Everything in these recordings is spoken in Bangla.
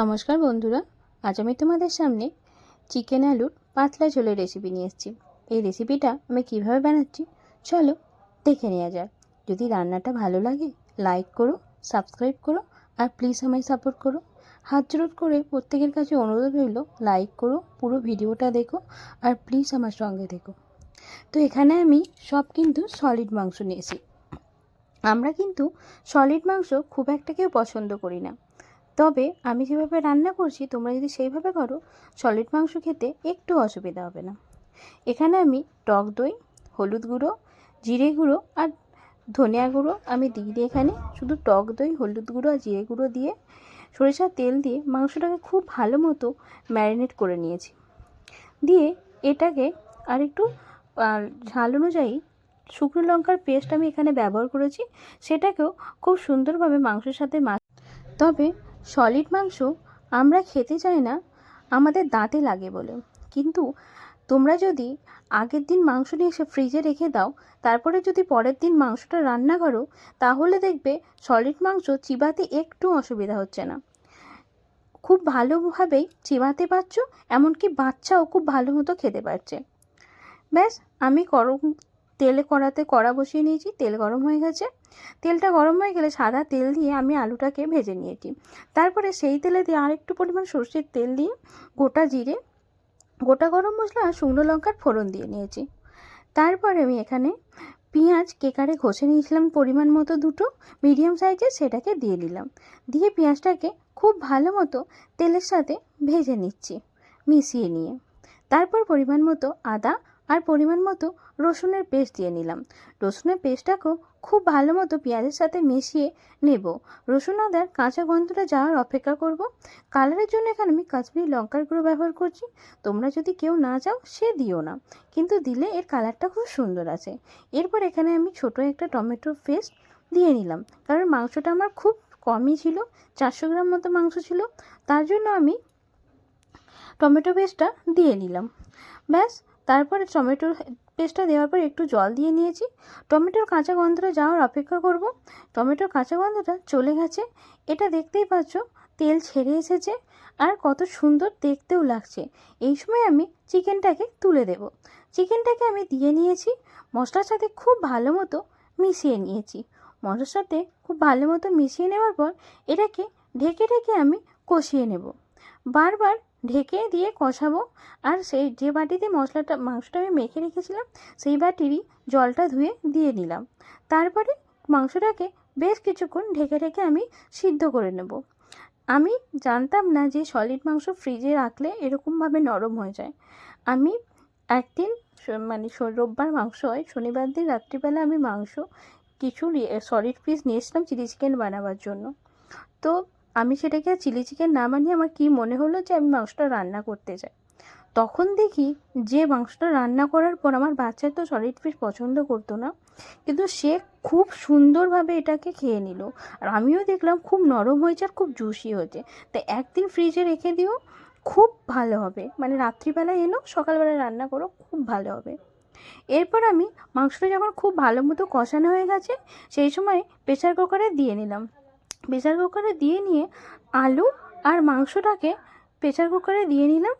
নমস্কার বন্ধুরা, আজ আমি তোমাদের সামনে চিকেন আলুর পাতলা ঝোলের রেসিপি নিয়ে এসেছি। এই রেসিপিটা আমি কীভাবে বানাচ্ছি, চলো দেখে নেওয়া যাক। যদি রান্নাটা ভালো লাগে লাইক করো সাবস্ক্রাইব করো, আর প্লিজ আমায় সাপোর্ট করো। হাত জোর করে প্রত্যেকের কাছে অনুরোধ রইল লাইক করো, পুরো ভিডিওটা দেখো, আর প্লিজ আমার সঙ্গে দেখো তো এখানে আমি সব কিন্তু সলিড মাংস নিয়েছি। আমরা কিন্তু সলিড মাংস খুব একটা কেউ পছন্দ করি না। তবে আমি যেভাবে রান্না করছি, তোমরা যদি সেইভাবে করো, সলিড মাংস খেতে একটু অসুবিধা হবে না। এখানে আমি টক দই, হলুদ গুঁড়ো, জিরে গুঁড়ো আর ধনিয়া গুঁড়ো আমি দিই এখানে। শুধু টক দই, হলুদ গুঁড়ো আর জিরে গুঁড়ো দিয়ে সরিষার তেল দিয়ে মাংসটাকে খুব ভালো মতো ম্যারিনেট করে নিয়েছি। দিয়ে এটাকে আর একটু ঝাল অনুযায়ী শুকনো লঙ্কার পেস্ট আমি এখানে ব্যবহার করেছি। সেটাকেও খুব সুন্দরভাবে মাংসের সাথে মা তবে সলিড মাংস আমরা খেতে চাই না, আমাদের দাঁতে লাগে বলে। কিন্তু তোমরা যদি আগের দিন মাংস নিয়ে এসে ফ্রিজে রেখে দাও, তারপরে যদি পরের দিন মাংসটা রান্না করো, তাহলে দেখবে সলিড মাংস চিবাতে একটু অসুবিধা হচ্ছে না। খুব ভালোভাবেই চিবাতে পারছ, এমনকি বাচ্চাও খুব ভালো মতো খেতে পারছে। ব্যাস, আমি গরম তেলে কড়াতে কড়া বসিয়ে নিয়েছি, তেল গরম হয়ে গেছে। তেলটা গরম হয়ে গেলে সাদা তেল দিয়ে আমি আলুটাকে ভেজে নিয়েছি। তারপরে সেই তেলে দিয়ে আরেকটু পরিমাণ সর্ষের তেল দিয়ে গোটা জিরে, গোটা গরম মশলা আর শুকনো লঙ্কার ফোড়ন দিয়ে নিয়েছি। তারপরে আমি এখানে পেঁয়াজ কেকারে ঘষে নিয়েছিলাম পরিমাণ মতো দুটো, মিডিয়াম সাইজের সেটাকে দিয়ে নিলাম দিয়ে পেঁয়াজটাকে খুব ভালো মতো তেলের সাথে ভেজে নিচ্ছি, মিশিয়ে নিয়ে। তারপর পরিমাণ মতো আদা আর পরিমাণ মতো রসুনের পেস্ট দিয়ে নিলাম। রসুনের পেস্টটাকেও খুব ভালো মতো পেঁয়াজের সাথে মিশিয়ে নেব। রসুন আদার কাঁচা গন্ধটা যাওয়ার অপেক্ষা করব। কালারের জন্য এখানে আমি কাশ্মীরি লঙ্কার গুঁড়ো ব্যবহার করছি। তোমরা যদি কেউ না চাও, সে দিও না। কিন্তু দিলে এর কালারটা খুব সুন্দর আছে। এরপর এখানে আমি ছোট একটা টমেটো পেস্ট দিয়ে নিলাম। কারণ মাংসটা আমার খুব কমই ছিল, চারশো গ্রাম মতো মাংস ছিল। তার জন্য আমি টমেটো পেস্টটা দিয়ে নিলাম। ব্যাস তারপরে টমেটোর পেস্টটা দেওয়ার পর একটু জল দিয়ে নিয়েছি। টমেটোর কাঁচা গন্ধটা যাওয়ার অপেক্ষা করব। টমেটোর কাঁচা গন্ধটা চলে গেছে। এটা দেখতেই পাচ্ছ, তেল ছেড়ে এসেছে আর কত সুন্দর দেখতেও লাগছে। এই সময় আমি চিকেনটাকে তুলে দেব। চিকেনটাকে আমি দিয়ে নিয়েছি, মশলার সাথে খুব ভালো মতো মিশিয়ে নিয়েছি। মশলার সাথে খুব ভালো মতো মিশিয়ে নেওয়ার পর এটাকে ঢেকে ঢেকে আমি কষিয়ে নেব। বারবার ঢেকে দিয়ে কষাবো। আর সেই যে বাটিতে মশলাটা, মাংসটা আমি মেখে রেখেছিলাম, সেই বাটিরই জলটা ধুয়ে দিয়ে নিলাম। তারপরে মাংসটাকে বেশ কিছুক্ষণ ঢেকে ঢেকে আমি সিদ্ধ করে নেব। আমি জানতাম না যে সলিড মাংস ফ্রিজে রাখলে এরকমভাবে নরম হয়ে যায়। আমি একদিন মানে রোববার মাংস হয়, শনিবার দিন রাত্রিবেলা আমি মাংস কিছু সলিড পিস নিয়েছিলাম চিলি চিকেন বানাবার জন্য। তো আমি সেটাকে চিলি চিকেন না বানিয়ে আমার কী মনে হলো যে আমি মাংসটা রান্না করতে চাই তখন দেখি যে মাংসটা রান্না করার পর আমার বাচ্চা তো সলিড ফিশ পছন্দ করতো না। কিন্তু সে খুব সুন্দরভাবে এটাকে খেয়ে নিল। আর আমিও দেখলাম খুব নরম হয়েছে আর খুব জুসি হয়েছে। তো একদিন ফ্রিজে রেখে দিও, খুব ভালো হবে। মানে রাত্রিবেলা এনো সকালবেলা রান্না করো, খুব ভালো হবে। এরপর আমি মাংসটা যখন খুব ভালো মতো কষানো হয়ে গেছে, সেই সময় প্রেসার কুকারে দিয়ে নিলাম। প্রেসার কুকারে দিয়ে নিয়ে আলু আর মাংসটাকে প্রেসার কুকারে দিয়ে নিলাম।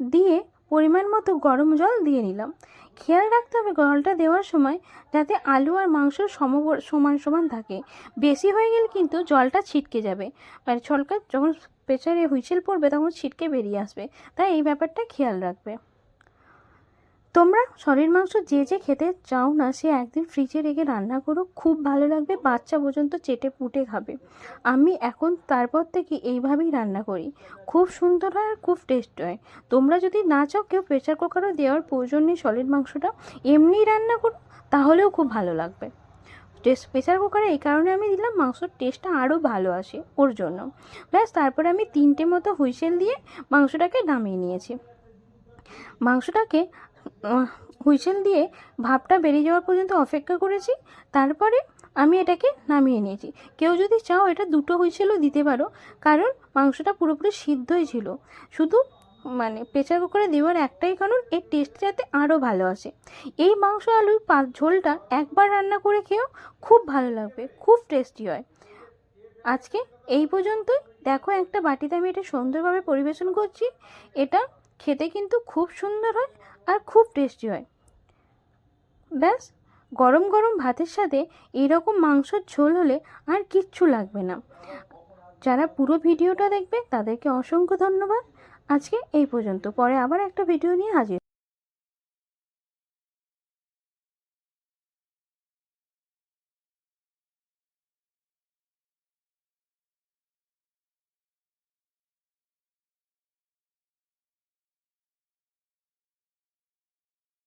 দিয়ে পরিমাণ মতো গরম জল দিয়ে নিলাম। খেয়াল রাখতে হবে জলটা দেওয়ার সময় যাতে আলু আর মাংস সম সমান সমান থাকে। বেশি হয়ে গেলে কিন্তু জলটা ছিটকে যাবে। মানে জলটা যখন প্রেসারে হুইসেল পড়বে তখন ছিটকে বেরিয়ে আসবে। তাই এই ব্যাপারটা খেয়াল রাখবে। তোমরা শরীর মাংস যে যে খেতে চাও না, সে একদিন ফ্রিজে রেখে রান্না করো, খুব ভালো লাগবে, বাচ্চা পর্যন্ত চেটে পুটে খাবে। আমি এখন তারপর থেকে এইভাবেই রান্না করি। খুব সুন্দর হয় আর খুব টেস্ট হয়। তোমরা যদি না চাও, কেউ প্রেসার কুকারও দেওয়ার প্রয়োজন নেই সলিড মাংসটা। এমনিই রান্না করো, তাহলেও খুব ভালো লাগবে। টেস্ট প্রেসার কুকারে এই কারণে আমি দিলাম, মাংসর টেস্টটা আরও ভালো আসে ওর জন্য। ব্যাস, তারপরে আমি তিনটে মতো হুইসেল দিয়ে মাংসটাকে নামিয়ে নিয়েছি। মাংসটাকে হুইসেল দিয়ে ভাপটা বেরিয়ে যাওয়ার পর্যন্ত অপেক্ষা করেছি। তারপরে আমি এটাকে নামিয়ে নিয়েছি। কেউ যদি চাও এটা দুটো হুইসেলও দিতে পারো, কারণ মাংসটা পুরোপুরি সিদ্ধই ছিল। শুধু মানে প্রেসার কুকারে দেওয়ার একটাই কারণ, এর টেস্ট যাতে আরও ভালো আসে। এই মাংস আলুর পা ঝোলটা একবার রান্না করে খেয়েও খুব ভালো লাগবে, খুব টেস্টি হয়। আজকে এই পর্যন্তই। দেখো একটা বাটিতে আমি এটা সুন্দরভাবে পরিবেশন করছি। এটা খেতে কিন্তু খুব সুন্দর হয়। আর খুব টেস্টি হয়। ব্যাস, গরম গরম ভাতের সাথে এরকম মাংসর ঝোল হলে আর কিচ্ছু লাগবে না। যারা পুরো ভিডিওটা দেখবে তাদেরকে অসংখ্য ধন্যবাদ। আজকে এই পর্যন্ত। পরে আবার একটা ভিডিও নিয়ে হাজির